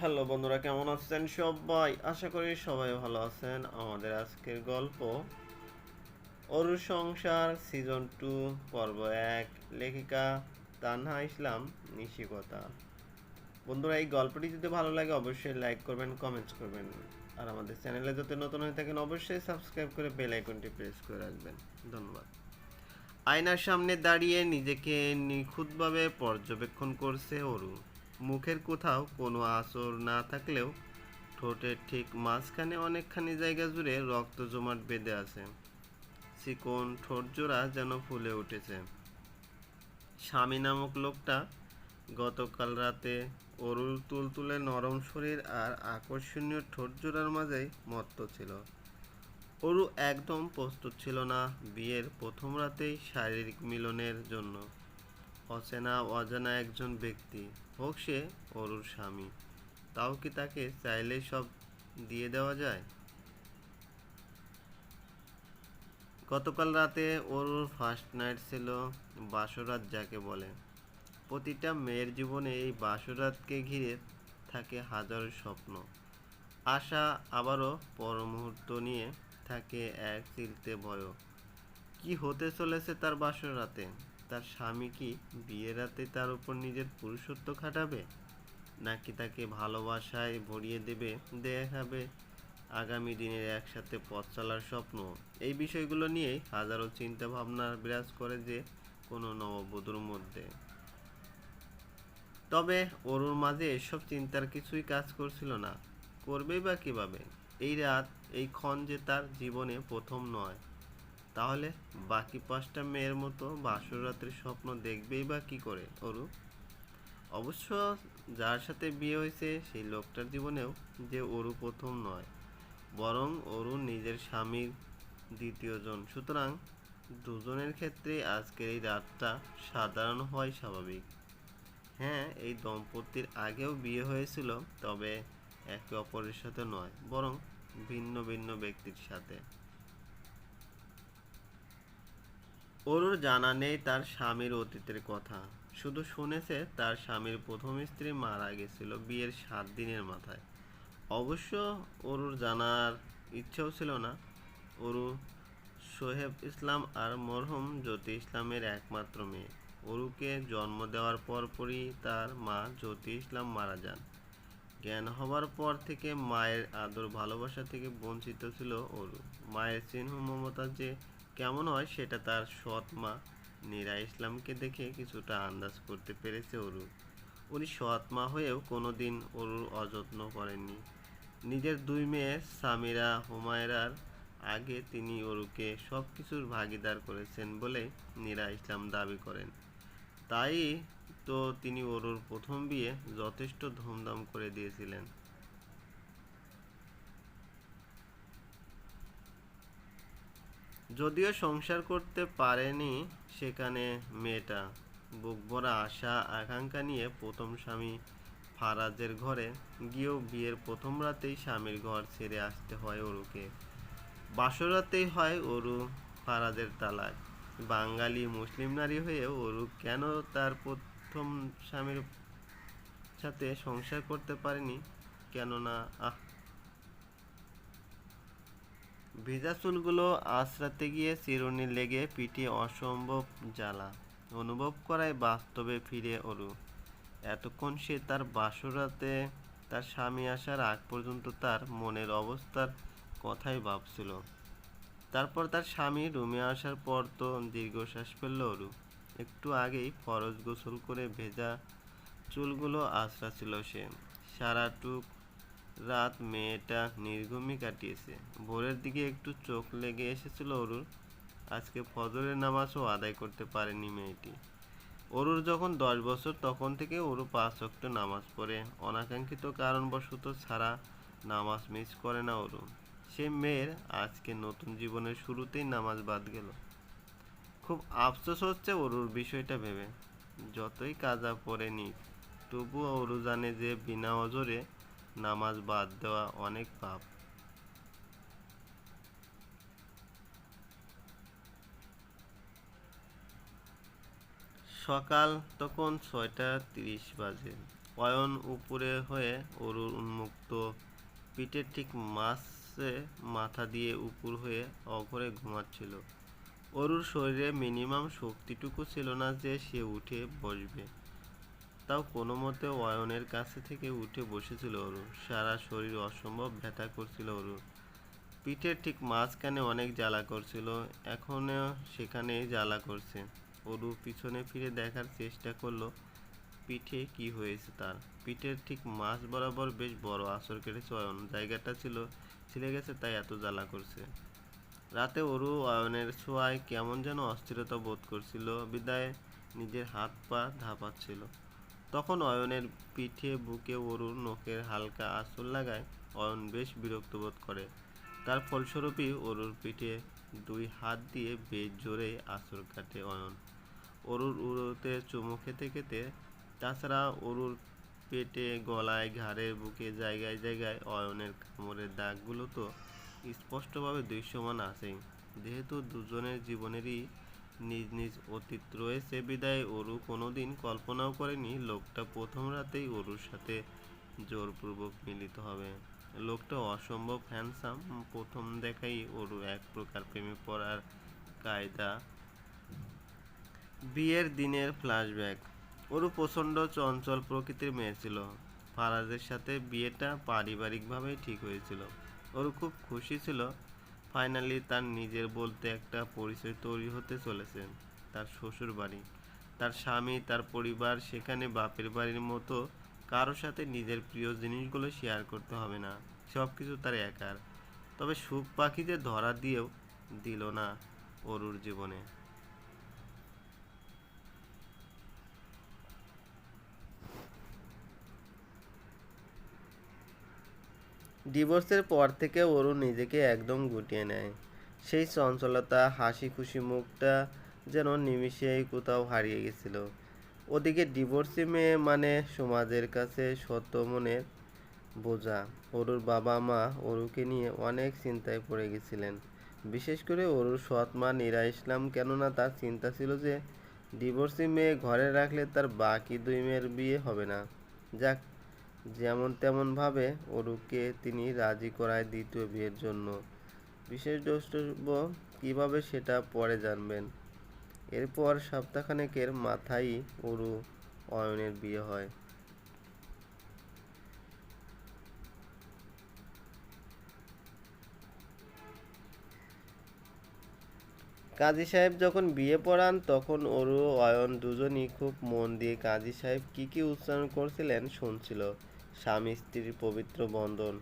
Hello বন্ধুরা, কেমন আছেন সবাই? আশা করি সবাই ভালো আছেন। আমাদের আজকের গল্প অরু সংসার সিজন টু পর্ব এক, লেখিকা তানহা ইসলাম, নিশিকতা। বন্ধুরা, এই গল্পটি যদি ভালো লাগে, অবশ্যই লাইক করবেন কমেন্টস করবেন। আর আমাদের চ্যানেলে যাতে নতুন হয়ে থাকেন, অবশ্যই সাবস্ক্রাইব করে বেল আইকনটি প্রেস করে রাখবেন। ধন্যবাদ। আয়নার সামনে দাঁড়িয়ে নিজেকে নিখুঁতভাবে পর্যবেক্ষণ করছে অরু। মুখের কোথাও কোনো আঁচড় না থাকলেও ঠোঁটের ঠিক মাঝখানে অনেকখানি জায়গা জুড়ে রক্ত জমাট বেঁধে আছে। চিকন ঠোঁট জোড়া যেন ফুলে উঠেছে। স্বামী নামক লোকটা গতকাল রাতে অরুর তুলতুলে নরম শরীর আর আকর্ষণীয় ঠোঁট জোড়ার মাঝেই মত্ত ছিল। অরু একদম প্রস্তুত ছিল না বিয়ের প্রথম রাতেই শারীরিক মিলনের জন্য। অচেনা, অজানা একজন ব্যক্তি, হোক সে অরুর স্বামী, তাও কি তাকে চাইলেই সব দিয়ে দেওয়া যায়? গতকাল রাতে অরুর ফার্স্ট নাইট ছিল বাসরাত যাকে বলে। প্রতিটা মেয়ের জীবনে এই বাসরাতকে ঘিরে থাকে হাজারো স্বপ্ন। আশা আবারও পর মুহূর্ত নিয়ে থাকে এক চিলতে ভয়। কি হতে চলেছে তার বাসর রাতে তার স্বামী কি বিয়ের রাতে তার উপর নিজের পুরুষত্ব খাটাবে? নাকি তাকে ভালোবাসায় ভরিয়ে দেবে? দেখাবে আগামী দিনের একসাথে পথ চলার স্বপ্ন। এই বিষয়গুলো নিয়েই হাজারো চিন্তা ভাবনা বিরাজ করে যে কোনো নববধূর মধ্যে। তবে অরুর মাঝে এসব চিন্তার কিছুই কাজ করছিল না। করবেই বা কীভাবে? এই রাত, এই ক্ষণ যে তার জীবনে প্রথম নয়। তাহলে বাকি পাঁচটা মেয়ের মতো বাসর রাতের স্বপ্ন দেখবেই বা কি করে অরু অবশ্য যার সাথে বিয়ে হয়েছে সেই লোকটার জীবনেও যে অরু প্রথম নয়, বরং অরু নিজের স্বামীর দ্বিতীয়জন সুতরাং দুজনের ক্ষেত্রে আজকের এই রাতটা সাধারণ হয় স্বাভাবিক। হ্যাঁ এই দম্পতির আগেও বিয়ে হয়েছিল, তবে একে অপরের সাথে নয়, বরং ভিন্ন ভিন্ন ব্যক্তির সাথে। অরুর জানা নেই তার স্বামীর অতীতের কথা। শুধু শুনেছে তার স্বামীর প্রথম স্ত্রী মারা গেছিল বিয়ের সাত দিনের মাথায়। অবশ্য অরুর জানার ইচ্ছেও ছিল না। অরু সোহেব ইসলাম আর মরহুম জ্যোতি ইসলামের একমাত্র মেয়ে। অরুকে জন্ম দেওয়ার পরপরই তার মা জ্যোতি ইসলাম মারা যান। জ্ঞান হবার পর থেকে মায়ের আদর ভালোবাসা থেকে বঞ্চিত ছিল অরু মায়ের চিহ্ন মমতা যে কেমন হয় সেটা তার সৎ মা নীরা ইসলামকে দেখে কিছুটা আন্দাজ করতে পেরেছে অরু। উনি সৎ মা হয়েও কোনোদিন অরুর অযত্ন করেননি। নিজের দুই মেয়ে সামিরা, হুমায়রার আগে তিনি অরুকে সব কিছুর ভাগিদার করেছেন বলে নীরা ইসলাম দাবি করেন। তাই তো তিনি অরুর প্রথম বিয়ে যথেষ্ট ধুমধাম করে দিয়েছিলেন। যদিও সংসার করতে পারেনি সেখানে মেয়েটা। বুক ভরা আশা, আকাঙ্ক্ষা নিয়ে প্রথম স্বামী ফারাজের ঘরে গিয়েও বিয়ের প্রথম রাতেই স্বামীর ঘর ছেড়ে আসতে হয় অরুকে। বাসরাতেই হয় অরু ফারাজের তালাক বাঙালি মুসলিম নারী হয়ে অরু কেন তার প্রথম স্বামীর সাথে সংসার করতে পারেনি? কেননা, আহ ভেজা চুলগুলো আশ্রাতে গিয়ে চিরুনি লেগে পিঠে অসম্ভব জ্বালা অনুভব করায় বাস্তবে ফিরে অরু এতক্ষণ সে তার বাসরাতে তার স্বামী আসার আগ পর্যন্ত তার মনের অবস্থার কথাই ভাবছিল। তারপর তার স্বামী রুমে আসার পর তো দীর্ঘশ্বাস ফেলল অরু একটু আগেই ফরজ গোসল করে ভেজা চুলগুলো আশ্রাছিল সে। সারাটুক রাত মেয়েটা নির্ঘুমই কাটিয়েছে। ভোরের দিকে একটু চোখ লেগে এসেছিল অরুর। আজকে ফজরের নামাজও আদায় করতে পারেনি মেয়েটি। অরুর যখন দশ বছর, তখন থেকে অরু পাঁচ ওয়াক্ত নামাজ পড়ে। অনাকাঙ্ক্ষিত কারণবশত ছাড়া নামাজ মিস করে না অরু। সে মেয়ের আজকে নতুন জীবনের শুরুতেই নামাজ বাদ গেল। খুব আফসোস হচ্ছে অরুর বিষয়টা ভেবে। যতই কাজা পড়ে নিক, তবুও অরু জানে যে বিনা অজরে নামাজ বাদ দেওয়া অনেক পাপ। সকাল তখন ছয়টা তিরিশ বাজে। অয়ন উপরে হয়ে অরুর উন্মুক্ত পিঠের ঠিক মাসে মাথা দিয়ে উপর হয়ে অঘরে ঘুমাচ্ছিল। অরুর শরীরে মিনিমাম শক্তিটুকু ছিল না যে সে উঠে বসবে। তাও কোনো মতে অয়নের কাছে থেকে উঠে বসেছিল অরু সারা শরীর অসম্ভব ব্যথা করছিল অরু পিঠের ঠিক মাঝখানে অনেক জ্বালা করছিল, এখনও সেখানে জ্বালা করছে। অরু পিছনে ফিরে দেখার চেষ্টা করল, পিঠে কি হয়েছে তার? পিঠের ঠিক মাছ বরাবর বেশ বড় আসর কেটেছে অয়ন। জায়গাটা ছিল, ছিলে গেছে তাই এত জ্বালা করছে। রাতে অরু অয়নের ছোঁয়ায় কেমন যেন অস্থিরতা বোধ করছিল, বিদায় নিজের হাত পা ধাপাচ্ছিল। তখন অয়নের পিঠে বুকে অরুর নখের হালকা আঁচল লাগায়। অয়ন বেশ বিরক্ত বোধ করে। তার ফলস্বরূপই অরুর পিঠে দুই হাত দিয়ে বেশ জোরে আঁচড় কাটে অয়ন। অরুর উড়োতে চুমু খেতে খেতে, তাছাড়া অরুর পেটে গলায় ঘাড়ে বুকে জায়গায় জায়গায় অয়নের কামড়ের দাগগুলো তো স্পষ্টভাবে দৃশ্যমান আছেই। যেহেতু দুজনের জীবনেরই নিজ নিজ অতীত রয়েছে বিদায়। অরু কোনোদিন কল্পনাও করেনি লোকটা প্রথম রাতেই অরুর সাথে জোরপূর্বক মিলিত হবে। লোকটা অসম্ভব হ্যান্ডসাম প্রথম দেখাই অরু এক প্রকার প্রেমে পড়ার কায়দা। বিয়ের দিনের ফ্ল্যাশব্যাক অরু প্রচণ্ড চঞ্চল প্রকৃতির মেয়ে ছিল। ফারাজের সাথে বিয়েটা পারিবারিকভাবেই ঠিক হয়েছিল। অরু খুব খুশি ছিল ফাইনালি তার নিজের বলতে একটা পরিচয় তৈরি হতে চলেছে। তার শ্বশুর বাড়ি। তার স্বামী, তার পরিবার, সেখানে বাপের বাড়ির মতো কারোর সাথে নিজের প্রিয় জিনিসগুলো শেয়ার করতে হবে না। সব কিছু তার একার। তবে সুখ পাখিদের ধরা দিয়েও দিল না অরুর জীবনে। ডিভোর্সের পর থেকে অরু নিজেকে একদম গুটিয়ে নেয়। সেই চঞ্চলতা হাসি খুশি মুখটা যেন নিমিষেই কোথাও হারিয়ে গেছিল। ওদিকে ডিভোর্সি মেয়ে মানে সমাজের কাছে সত্য মনের বোঝা। অরুর বাবা মা অরুকে নিয়ে অনেক চিন্তায় পড়ে গেছিলেন। বিশেষ করে অরুর সৎ মা নীরা ইসলাম, কেননা তার চিন্তা ছিল যে, ডিভোর্সি মেয়ে ঘরে রাখলে তার বাকি দুই মেয়ের বিয়ে হবে না। যাক যেমন তেমনভাবে অরুকে তিনি রাজি করায় দ্বিতীয় বিয়ের জন্য। বিশেষ দ্রষ্টব্য, কীভাবে সেটা পরে জানবেন? এরপর সপ্তাহখানেকের মাথায় অরু অয়নের বিয়ে হয়। কাজী সাহেব যখন বিয়ে পড়ান, তখন অরু অয়ন দুজনই খুব মন দিয়ে কাজী সাহেব কি কি উচ্চারণ করছিলেন শুনছিল। স্বামী স্ত্রীর পবিত্র বন্ধন।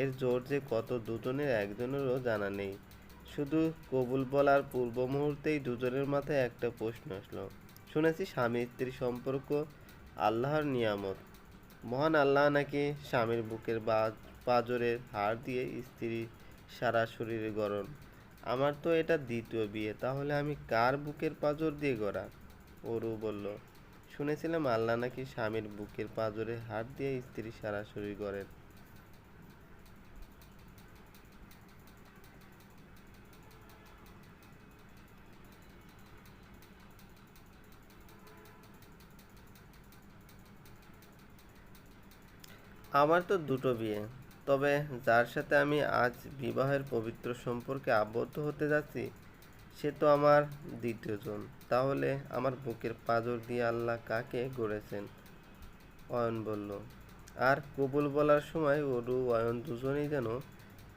এর জোর যে কত দুজনের, একজনেরও জানা নেই। শুধু কবুল বলার পূর্ব মুহূর্তেই দুজনের মাথায় একটা প্রশ্ন আসলো। শুনেছি স্বামী স্ত্রীর সম্পর্ক আল্লাহর নিয়ামত। মহান আল্লাহ নাকি স্বামীর বুকের পাঁজরের হাড় দিয়ে স্ত্রী সারা শরীরে গরম আমার তো এটা দ্বিতীয় বিয়ে, তাহলে আমি কার বুকের পাঁজর দিয়ে গড়া? অরু বলল। শুনেছিলাম আল্লাহ নাকি স্বামীর বুকের পাঁজরে হাত দিয়ে স্ত্রী সারা শরীর গড়েন। আমার তো দুটো বিয়ে, তবে যার সাথে আমি আজ বিবাহের পবিত্র সম্পর্কে আবদ্ধ হতে যাচ্ছি সে তো আমার দ্বিতীয়জন তাহলে আমার বুকের পাঁজর দিয়ে আল্লাহ কাকে গড়েছেন? অয়ন বলল। আর কবুল বলার সময় অরু অয়ন দুজনেই যেন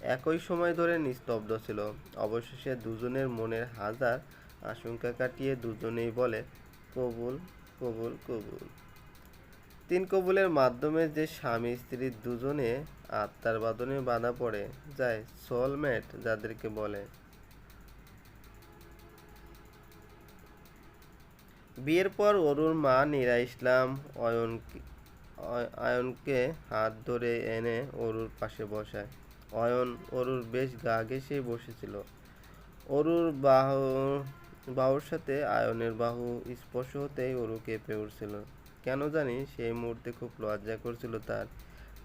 একই সময় ধরে নিস্তব্ধ ছিল। অবশেষে দুজনের মনের হাজার আশঙ্কা কাটিয়ে দুজনেই বলে, কবুল কবুল কবুল। তিন কবুলের মাধ্যমে যে স্বামী, স্ত্রী দুজনে আত্মার বাদনে বাঁধা পড়ে, যায় সোলমেট যাদেরকে বলে। বিয়ের পর অরুর মা নীরা ইসলাম অয়ন আয়নকে হাত ধরে এনে অরুর পাশে বসায়। অয়ন অরুর বেশ গা ঘেঁষে বসেছিল। অরুর বাহু বাহুর সাথে আয়নের বাহু স্পর্শ হতেই অরু কেঁপে উঠছিল। কেন জানি সেই মুহূর্তে খুব লজ্জা করছিল তার।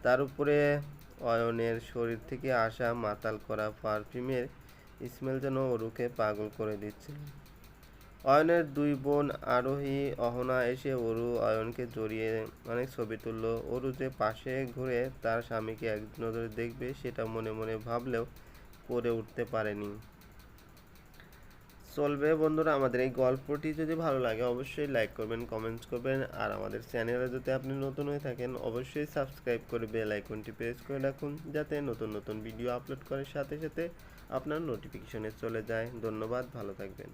তার উপরে অয়নের শরীর থেকে আসা মাতাল করা পারফিউমের স্মেল যেন অরুকে পাগল করে দিচ্ছিল। অয়নের দুই বোন আরোহী অহনা এসে অরু অয়নকে জড়িয়ে অনেক ছবি তুললো। অরু যে পাশে ঘুরে তার স্বামীকে এক নজরে দেখবে, সেটা মনে মনে ভাবলেও করে উঠতে পারেনি। চলবে বন্ধুরা, আমাদের এই গল্পটি। যদি ভালো লাগে অবশ্যই লাইক করবেন কমেন্টস করবেন, আর আমাদের চ্যানেলে যদি আপনি নতুন হয়ে থাকেন, অবশ্যই সাবস্ক্রাইব করে বেল আইকনটি প্রেস করে রাখুন, যাতে নতুন নতুন ভিডিও আপলোড করার সাথে সাথে আপনার নোটিফিকেশনে চলে যায়। ধন্যবাদ, ভালো থাকবেন।